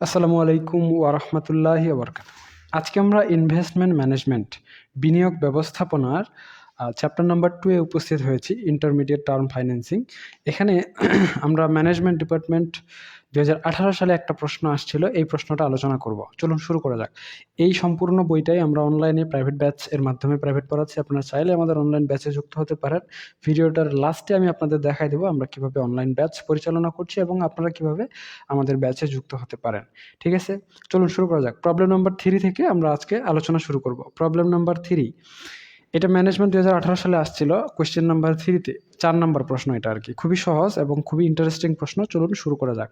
আসসালামু আলাইকুম ওয়ারহমতুল্লাহ বরকাত আজকে আমরা ইনভেস্টমেন্ট ম্যানেজমেন্ট বিনিয়োগ ব্যবস্থাপনার চ্যাপ্টার নাম্বার টু এ উপস্থিত হয়েছি ইন্টারমিডিয়েট টার্ম ফাইন্যান্সিং এখানে আমরা ম্যানেজমেন্ট ডিপার্টমেন্ট দু হাজার আঠারো সালে একটা প্রশ্ন আসছিল, এই প্রশ্নটা আলোচনা করব। চলুন শুরু করা যাক। এই সম্পূর্ণ বইটাই আমরা অনলাইনে প্রাইভেট ব্যাচ এর মাধ্যমে প্রাইভেট পড়াচ্ছি। আপনারা চাইলে আমাদের অনলাইন ব্যাচে যুক্ত হতে পারেন। ভিডিওটার লাস্টে আমি আপনাদের দেখাই দেবো আমরা কীভাবে অনলাইন ব্যাচ পরিচালনা করছি এবং আপনারা কীভাবে আমাদের ব্যাচে যুক্ত হতে পারেন। ঠিক আছে? চলুন শুরু করা যাক। প্রবলেম নাম্বার থ্রি থেকে আমরা আজকে আলোচনা শুরু করব। প্রবলেম নাম্বার থ্রি এটা ম্যানেজমেন্ট দু হাজার আঠেরো সালে আসছিল কোয়েশ্চেন নাম্বার থ্রিতে চার নাম্বার প্রশ্ন এটা আর কি। খুবই সহজ এবং খুবই ইন্টারেস্টিং প্রশ্ন, চলুন শুরু করা যাক।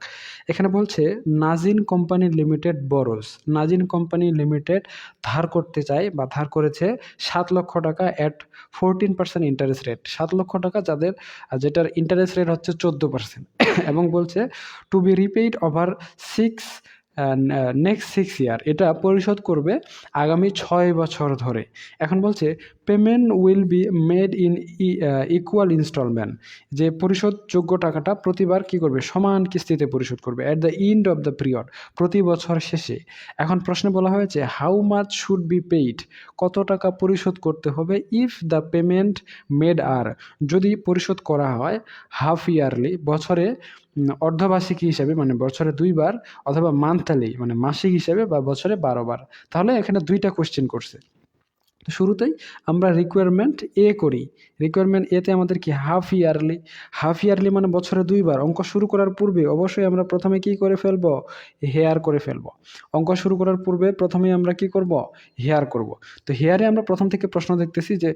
এখানে বলছে, Nazin company limited borrows Nazin company limited ধার করতে চায় বা ধার করেছে সাত লক্ষ টাকা at fourteen percent interest rate সাত লক্ষ টাকা যাদের, যেটার ইন্টারেস্ট রেট হচ্ছে চোদ্দ পার্সেন্ট এবং বলছে to be repaid over six next six year এটা পরিশোধ করবে আগামী ছয় বছর ধরে। এখন বলছে payment will be made in equal instalment যে পরিশোধযোগ্য টাকাটা প্রতিবার কি করবে? সমান কিস্তিতে পরিশোধ করবে। At the end of the period প্রতি বছর শেষে। এখন প্রশ্নে বলা হয়েছে how much should be paid কত টাকা পরিশোধ করতে হবে? ইফ দ্য পেমেন্ট মেড আর যদি পরিশোধ করা হয় হাফ ইয়ারলি বছরে অর্ধবার্ষিকী হিসাবে মানে বছরে দুইবার, অথবা মান্থলি মানে মাসিক হিসাবে বা বছরে বারোবার তাহলে এখানে দুইটা কোশ্চেন করছে। তো শুরুতেই আমরা রিকোয়ারমেন্ট এ করি। রিকোয়ারমেন্ট এতে আমাদের কি হাফ ইয়ারলি হাফ ইয়ারলি মানে বছরে দুইবার। অঙ্ক শুরু করার পূর্বে অবশ্যই আমরা প্রথমে কি করে ফেলব? হেয়ার করে ফেলব। অঙ্ক শুরু করার পূর্বে প্রথমেই আমরা কি করব? হেয়ার করব। তো হেয়ারে আমরা প্রথম থেকে প্রশ্ন দেখতেছি যে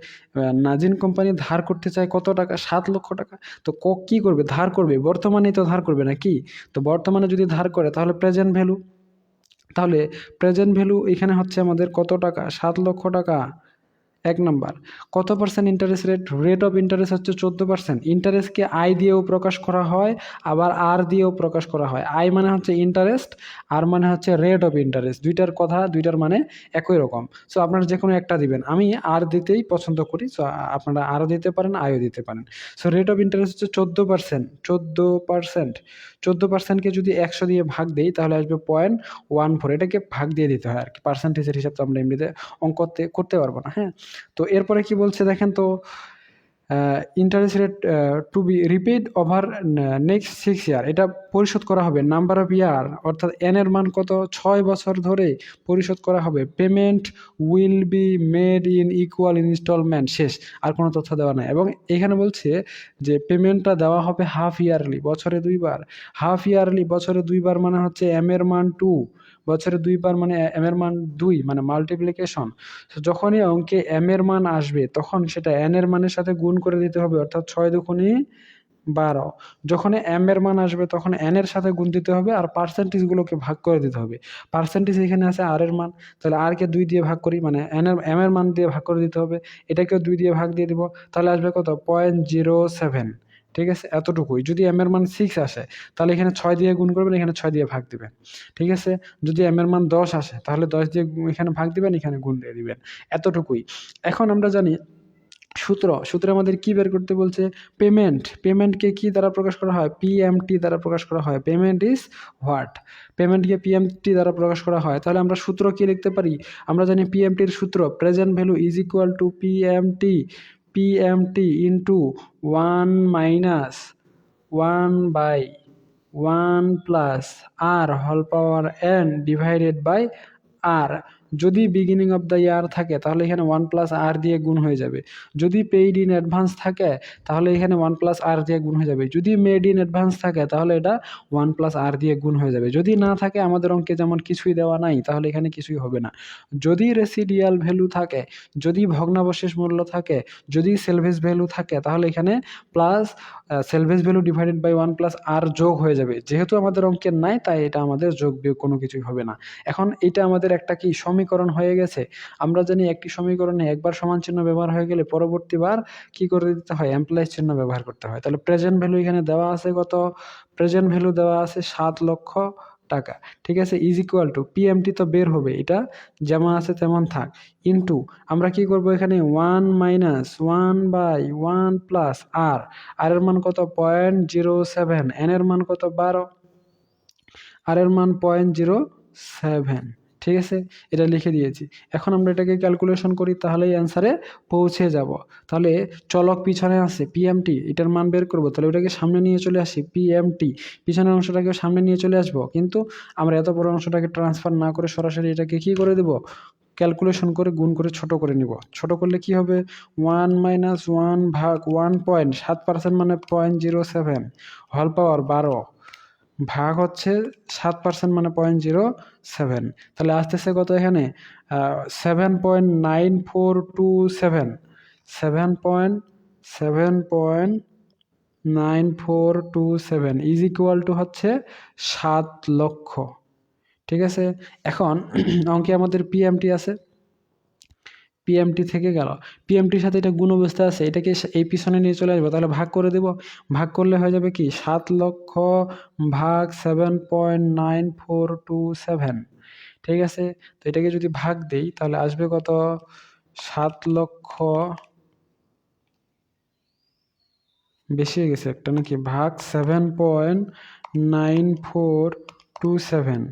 নাজিন কোম্পানি ধার করতে চায় কত টাকা? সাত লক্ষ টাকা। তো ক, কী করবে? ধার করবে? বর্তমানেই তো ধার করবে না কি তো বর্তমানে যদি ধার করে তাহলে প্রেজেন্ট ভ্যালু তাহলে প্রেজেন্ট ভ্যালু এখানে হচ্ছে আমাদের কত টাকা? সাত লক্ষ টাকা। এক নম্বর, কত percent interest rate rate of interest হচ্ছে চোদ্দ পার্সেন্ট ইন্টারেস্টকে আই দিয়েও প্রকাশ করা হয়, আবার আর দিয়েও প্রকাশ করা হয়। আই মানে হচ্ছে ইন্টারেস্ট আর মানে হচ্ছে রেট অফ ইন্টারেস্ট দুইটার কথা, দুইটার মানে একই রকম। সো আপনারা যে কোনো একটা দিবেন। আমি আর দিতেই পছন্দ করি। সো আপনারা আরও দিতে পারেন আইও দিতে পারেন। সো রেট অফ ইন্টারেস্ট হচ্ছে চোদ্দ পার্সেন্ট চোদ্দ পার্সেন্ট চোদ্দ পার্সেন্টকে যদি একশো দিয়ে ভাগ দিই, তাহলে আসবে পয়েন্ট ওয়ান ফোর এটাকে ভাগ দিয়ে দিতে হয় আর কি। পার্সেন্টেজের হিসাব তো আমরা এমনিতে অঙ্কতে করতে পারব না হ্যাঁ? তো এরপরে কি বলছে দেখেন তো interest rate to be repeat over next six year এটা পরিশোধ করা হবে। নাম্বার অফ ইয়ার অর্থাৎ এন এর মান কত? ছয় বছর ধরে পরিশোধ করা হবে। Payment will be made in equal instalment শেষ, আর কোনো তথ্য দেওয়া নাই। এবং এখানে বলছে যে পেমেন্টটা দেওয়া হবে হাফ ইয়ারলি বছরে দুইবার। হাফ ইয়ারলি বছরে দুইবার মানে হচ্ছে এম এর মান টু বছরে দুইবার মানে এম এর মান দুই মানে মাল্টিপ্লিকেশন যখনই অঙ্কে এম এর মান আসবে, তখন সেটা এন এর মানের সাথে গুণ করে দিতে হবে, অর্থাৎ ছয় দুখুনি বারো। যখন এম এর মান আসবে, তখন এন এর সাথে গুণ দিতে হবে আর পার্সেন্টেজগুলোকে ভাগ করে দিতে হবে। পার্সেন্টেজ এখানে আছে আর এর মান, তাহলে আর কে দুই দিয়ে ভাগ করি মানে এন এর এম এর মান দিয়ে ভাগ করে দিতে হবে, এটাকেও দুই দিয়ে ভাগ দিয়ে দিব, তাহলে আসবে কত? পয়েন্ট জিরো সেভেন ঠিক আছে? এতটুকুই। যদি এম এর মান সিক্স আসে, তাহলে এখানে ছয় দিয়ে গুণ করবেন, এখানে ছয় দিয়ে ভাগ দিবেন। ঠিক আছে? যদি এম এর মান দশ আসে, তাহলে দশ দিয়ে এখানে ভাগ দিবেন, এখানে গুণ দিয়ে দিবেন। এতটুকুই। এখন আমরা জানি সূত্র, সূত্রে আমাদের কি বের করতে বলছে? পেমেন্ট পেমেন্টকে কি দ্বারা প্রকাশ করা হয়? পিএমটি দ্বারা প্রকাশ করা হয়। পেমেন্ট ইজ হোয়াট পেমেন্টকে পিএমটি দ্বারা প্রকাশ করা হয়। তাহলে আমরা সূত্র কি লিখতে পারি? আমরা জানি পিএমটির সূত্র present value is equal to PMT PMT into 1 minus 1 by 1 plus r whole power n divided by r. যদি বিগিনিং অফ দ্য ইয়ার থাকে, তাহলে এখানে ওয়ান প্লাস আর দিয়ে গুণ হয়ে যাবে। যদি পেইড ইন অ্যাডভান্স থাকে, তাহলে এখানে ওয়ান প্লাস আর দিয়ে গুণ হয়ে যাবে। যদি মেড ইন অ্যাডভান্স থাকে, তাহলে এটা ওয়ান প্লাস আর দিয়ে গুণ হয়ে যাবে। যদি না থাকে, আমাদের অঙ্কে যেমন কিছুই দেওয়া নাই, তাহলে এখানে কিছুই হবে না। যদি রেসিডিয়াল ভ্যালু থাকে, যদি ভগ্নাবশেষ মূল্য থাকে, যদি সেলভেজ ভ্যালু থাকে, তাহলে এখানে plus salvage value divided by one plus r যোগ হয়ে যাবে। যেহেতু আমাদের অঙ্কের নাই, তাই এটা আমাদের যোগ বিয়োগ কোনো কিছুই হবে না। এখন এটা আমাদের একটা কি সমীকরণ হয়ে গেছে। আমরা জানি একটি সমীকরণে একবার সমান চিহ্ন ব্যবহার হয়ে গেলে পরবর্তীবার কি করে দিতে হয়? এমপ্লয়েজ চিহ্ন ব্যবহার করতে হয়। তাহলে প্রেজেন্ট ভ্যালু এখানে দেওয়া আছে কত? প্রেজেন্ট ভ্যালু দেওয়া আছে সাত লক্ষ টাকা। ঠিক আছে? ইজ ইকুয়াল টু পিএমটি তো বের হবে এটা। যেমন আছে তেমন থাক। ইন্টু আমরা কি করব এখানে? One minus one by one plus r r এর মান কত? পয়েন্ট জিরো সেভেন এন এর মান কত? বারো। আর এর মান পয়েন্ট জিরো সেভেন ঠিক আছে? এটা লিখে দিয়েছি। এখন আমরা এটাকে ক্যালকুলেশন করি তাহলে এই অ্যান্সারে পৌঁছে যাব। তাহলে চলক পিছনে আছে পিএমটি এটার মান বের করব। তাহলে ওটাকে সামনে নিয়ে চলে আসি পিএমটি পিছনের অংশটাকে সামনে নিয়ে চলে আসব। কিন্তু আমরা এত বড় অংশটাকে ট্রান্সফার না করে সরাসরি এটাকে কি করে দেব? ক্যালকুলেশন করে, গুণ করে, ছোট করে নিব। ছোট করলে কি হবে? ওয়ান মাইনাস ওয়ান ভাগ ওয়ান পয়েন্ট সাত পার্সেন্ট মানে পয়েন্ট জিরো সেভেন হল পাওয়ার বারো। ভাগ হচ্ছে সাত পার্সেন্ট মানে পয়েন্ট জিরো সেভেন তাহলে আসতেছে কত এখানে? Seven point nine four two seven seven point seven point nine four two seven is equal to হচ্ছে সাত লক্ষ। ঠিক আছে? এখন অঙ্কে আমাদের পিএমটি আছে। পিএমটি থেকে গেল। পিএমটির সাথে এটা গুণ অবস্থা আছে এটাকে এই পিছনে নিয়ে চলে আসব? তাহলে ভাগ করে দেব। ভাগ করলে হয়ে যাবে কি? সাত লক্ষ ভাগ seven point nine four two seven ঠিক আছে? তো এটাকে যদি ভাগ দেই, তাহলে আসবে কত? সাত লক্ষ বেশি হয়ে গেছে একটা নাকি? ভাগ seven point nine four two seven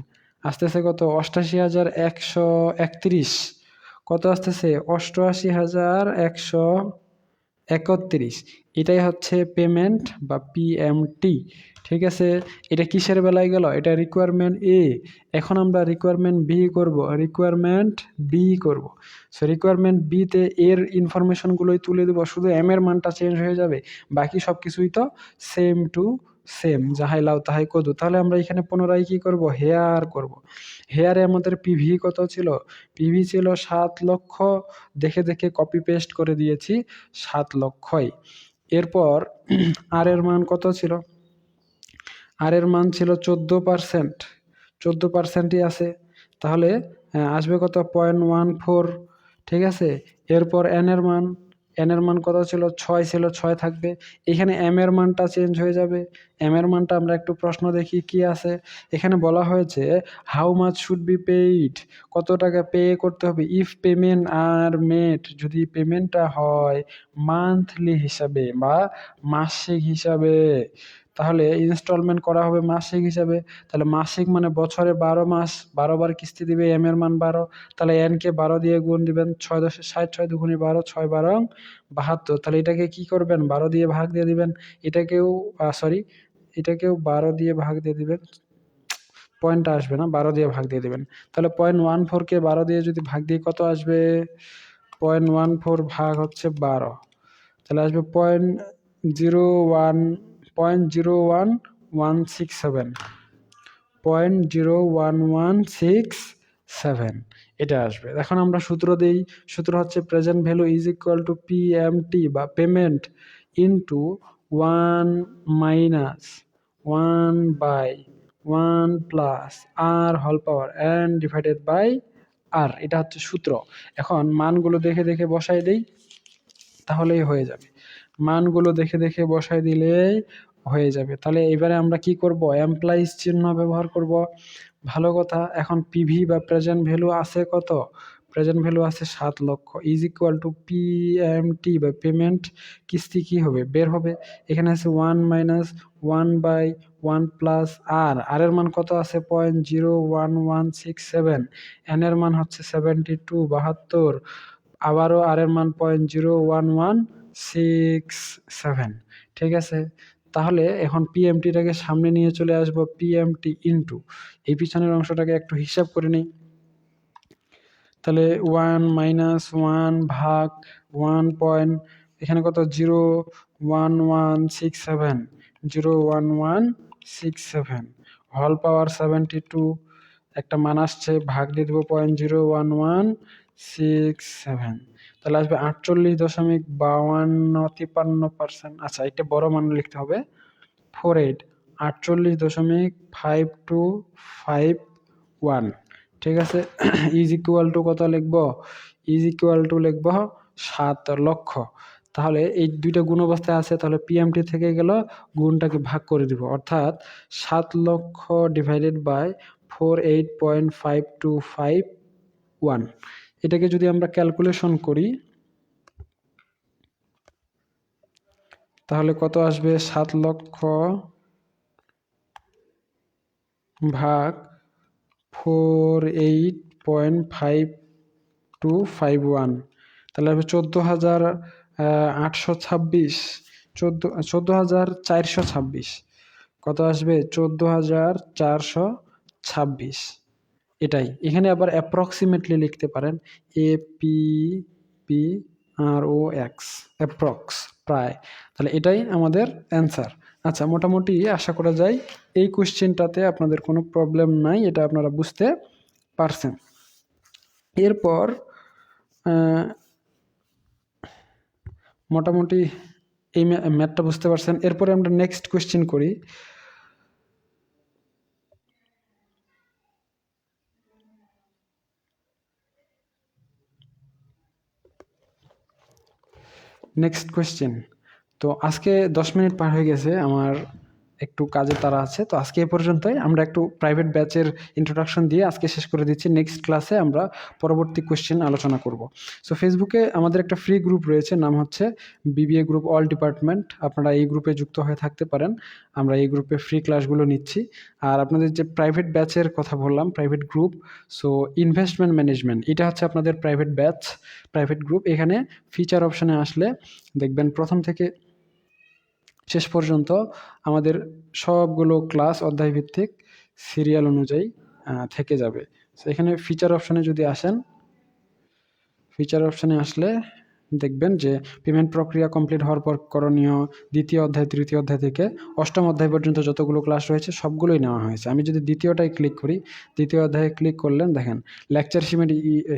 আসতেছে কত? অষ্টাশি হাজার একশো একত্রিশ। কত আসতেছে? অষ্টআশি হাজার একশো একত্রিশ। এটাই হচ্ছে পেমেন্ট বা পিএমটি ঠিক আছে? এটা কিসের বেলায় গেল? এটা রিকোয়ারমেন্ট এ এখন আমরা রিকোয়ারমেন্ট বি করব। রিকোয়ারমেন্ট বি করব। সো রিকোয়ারমেন্ট বিতে এর ইনফরমেশনগুলোই তুলে দেবো। শুধু এম এর মানটা চেঞ্জ হয়ে যাবে। বাকি সব কিছুই তো সেম টু সেম যাহাই লাও তাহাই কদু। তাহলে আমরা এখানে পুনরায় কি করব? হেয়ার করব। হেয়ারে আমাদের পিভি কত ছিল? পিভি ছিল সাত লক্ষ। দেখে দেখে কপি পেস্ট করে দিয়েছি, সাত লক্ষই। এরপর আর এর মান কত ছিল? আর এর মান ছিল চোদ্দ পারসেন্ট চোদ্দ পার্সেন্টই আছে। তাহলে আসবে কত? পয়েন্ট ওয়ান ফোর ঠিক আছে? এরপর এন এর মান। এন এর মান কত ছিল? ছয় ছিল, ছয় থাকবে। এখানে এম এর মানটা চেঞ্জ হয়ে যাবে। এম এর মানটা আমরা একটু প্রশ্ন দেখি কি আছে। এখানে বলা হয়েছে how much should be paid কত টাকা পে করতে হবে? ইফ পেমেন্ট আর মেড যদি পেমেন্টটা হয় মান্থলি হিসাবে বা মাসিক হিসাবে। তাহলে ইনস্টলমেন্ট করা হবে মাসিক হিসাবে। তাহলে মাসিক মানে বছরে বারো মাস, বারো বার কিস্তি দিবে এম এর মান বারো। তাহলে এনকে বারো দিয়ে গুণ দিবেন, ছয় দশে ষাট, ছয় দুগুণি বারো, ছয় বারো বাহাত্তর। তাহলে এটাকে কি করবেন? বারো দিয়ে ভাগ দিয়ে দিবেন। এটাকেও সরি এটাকেও বারো দিয়ে ভাগ দিয়ে দিবেন। পয়েন্টটা আসবে না, বারো দিয়ে ভাগ দিয়ে দিবেন। তাহলে পয়েন্ট ওয়ান ফোরকে বারো দিয়ে যদি ভাগ দিয়ে কত আসবে? পয়েন্ট ওয়ান ফোর ভাগ হচ্ছে বারো। তাহলে আসবে point zero one point zero one one six seven. Point zero one one six seven. এটা আসবে। এখন আমরা সূত্র দিই। সূত্র হচ্ছে present value is equal to P M T বা payment into one minus one by one plus r হল power and divided by r এটা হচ্ছে সূত্র। এখন মানগুলো দেখে দেখে বসাই দেই, তাহলেই হয়ে যাবে। মানগুলো দেখে দেখে বসাই দিলেই হয়ে যাবে। তাহলে এবারে আমরা কি করব? এমপ্লয়িজ চিহ্ন ব্যবহার করব। ভালো কথা, এখন পিভি বা প্রেজেন্ট ভ্যালু আছে কত? প্রেজেন্ট ভ্যালু আছে সাত লক্ষ। Is equal to P M T বা পেমেন্ট কিস্তি কী হবে? বের হবে। এখানে আছে one minus one by one plus r r এর মান কত আছে? Point zero one one six seven n এর মান হচ্ছে সেভেন্টি টু বাহাত্তর। আবারও আর এর মান point zero one one six seven ঠিক আছে? তাহলে এখন পিএমটিটাকে সামনে নিয়ে চলে আসব পিএমটি ইনটু এই পিছনের অংশটাকে একটু হিসাব করে নিই। তাহলে ওয়ান মাইনাস ওয়ান ভাগ ওয়ান পয়েন্ট এখানে কত? Zero one one six seven zero one one six seven হল পাওয়ার সেভেন্টি টু একটা মান আসছে, ভাগ দিয়ে দেবো point zero one one six seven তাহলে আসবে আটচল্লিশ দশমিক বাউান্ন তিপ্পান্ন পার্সেন্ট আচ্ছা একটা বড় মান লিখতে হবে। ফোর এইট আটচল্লিশ দশমিক ফাইভ টু ফাইভ ওয়ান ঠিক আছে? ইজ ইকুয়াল টু কত লিখব? ইজ ইকুয়াল টু লিখব সাত লক্ষ। তাহলে এই দুইটা গুণ অবস্থায় আছে, তাহলে পিএমটি থেকে গেল গুণটাকে ভাগ করে দিব। অর্থাৎ সাত লক্ষ divided by four eight point five two five one এটাকে যদি আমরা ক্যালকুলেশন করি, তাহলে কত আসবে? সাত লক্ষ ভাগ four eight point five two five one তাহলে হবে চোদ্দ হাজার আটশো ছাব্বিশ, চোদ্দ চোদ্দ হাজার চারশো ছাব্বিশ, কত আসবে? চোদ্দ হাজার চারশো ছাব্বিশ। এটাই। এখানে আবার অ্যাপ্রক্সিমেটলি লিখতে পারেন A P P R O X approx প্রায়। তাহলে এটাই আমাদের অ্যান্সার আচ্ছা মোটামুটি আশা করা যায় এই কোশ্চেনটাতে আপনাদের কোনো প্রবলেম নাই, এটা আপনারা বুঝতে পারছেন। এরপর মোটামুটি এই ম্যাথটা বুঝতে পারছেন। এরপরে আমরা নেক্সট কোশ্চেন করি। নেক্সট কোয়েশ্চেন তো আজকে দশ মিনিট পার হয়ে গেছে আমার একটু কাজে তারা আছে। তো আজকে এ পর্যন্তই। আমরা একটু প্রাইভেট ব্যাচের ইন্ট্রোডাকশন দিয়ে আজকে শেষ করে দিচ্ছি। নেক্সট ক্লাসে আমরা পরবর্তী কোয়েশ্চেন আলোচনা করব। সো ফেসবুকে আমাদের একটা ফ্রি গ্রুপ রয়েছে। নাম হচ্ছে বিবিএ গ্রুপ অল ডিপার্টমেন্ট আপনারা এই গ্রুপে যুক্ত হয়ে থাকতে পারেন। আমরা এই গ্রুপে ফ্রি ক্লাসগুলো নিচ্ছি। আর আপনাদের যে প্রাইভেট ব্যাচের কথা বললাম private group so investment management এটা হচ্ছে আপনাদের প্রাইভেট ব্যাচ প্রাইভেট গ্রুপ এখানে ফিচার অপশানে আসলে দেখবেন প্রথম থেকে শেষ পর্যন্ত আমাদের সবগুলো ক্লাস অধ্যায়ভিত্তিক সিরিয়াল অনুযায়ী থেকে যাবে। এখানে ফিচার অপশানে যদি আসেন ফিচার অপশানে আসলে দেখবেন যে পেমেন্ট প্রক্রিয়া কমপ্লিট হওয়ার পর করণীয় দ্বিতীয় অধ্যায়, তৃতীয় অধ্যায় থেকে অষ্টম অধ্যায় পর্যন্ত যতগুলো ক্লাস রয়েছে সবগুলোই নেওয়া হয়েছে। আমি যদি দ্বিতীয়টায় ক্লিক করি, দ্বিতীয় অধ্যায়ে ক্লিক করলেন, দেখেন লেকচার শিমের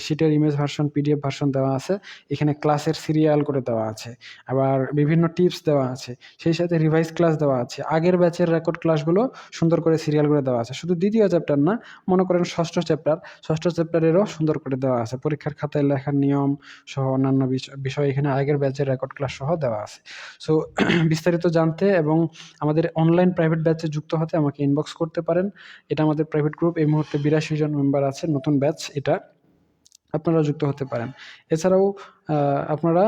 শিটের ইমেজ ভার্সন পিডিএফ ভার্সন দেওয়া আছে, এখানে ক্লাসের সিরিয়াল করে দেওয়া আছে, আবার বিভিন্ন টিপস দেওয়া আছে, সেই সাথে রিভাইজ ক্লাস দেওয়া আছে, আগের ব্যাচের রেকর্ড ক্লাসগুলো সুন্দর করে সিরিয়াল করে দেওয়া আছে। শুধু দ্বিতীয় চ্যাপ্টার না, মনে করেন ষষ্ঠ চ্যাপ্টার ষষ্ঠ চ্যাপ্টারেরও সুন্দর করে দেওয়া আছে। পরীক্ষার খাতায় লেখার নিয়ম সহ অন্যান্য বিষয়- বিষয় এখানে আগের ব্যাচের রেকর্ড ক্লাস সহ দেওয়া আছে। সো বিস্তারিত জানতে এবং আমাদের অনলাইন প্রাইভেট ব্যাচে যুক্ত হতে আমাকে ইনবক্স করতে পারেন। এটা আমাদের প্রাইভেট গ্রুপ এই মুহূর্তে বিরাশি জন মেম্বার আছে, নতুন ব্যাচ এটা। আপনারা যুক্ত হতে পারেন। এছাড়াও আপনারা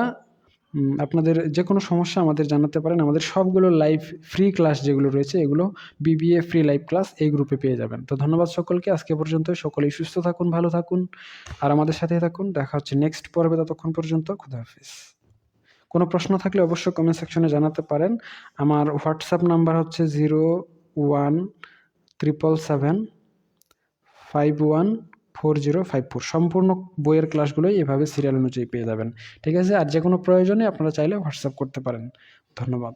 আপনাদের যে কোনো সমস্যা আমাদের জানাতে পারেন। আমাদের সবগুলো লাইভ ফ্রি ক্লাস যেগুলো রয়েছে, এগুলো বিবিএ ফ্রি লাইভ ক্লাস এই গ্রুপে পেয়ে যাবেন। তো ধন্যবাদ সকলকে, আজকে পর্যন্ত সকলেই সুস্থ থাকুন, ভালো থাকুন, আর আমাদের সাথে থাকুন। দেখা হচ্ছে নেক্সট পর্বে ততক্ষণ পর্যন্ত, খুদা হাফিজ। কোনো প্রশ্ন থাকলে অবশ্যই কমেন্ট সেকশনে জানাতে পারেন। আমার হোয়াটসঅ্যাপ নাম্বার হচ্ছে zero one triple seven five one four zero five four সম্পূর্ণ বইয়ের ক্লাসগুলোই এভাবে সিরিয়াল অনুযায়ী পেয়ে যাবেন। ঠিক আছে? আর যে কোনো প্রয়োজনে আপনারা চাইলে হোয়াটসঅ্যাপ করতে পারেন। ধন্যবাদ।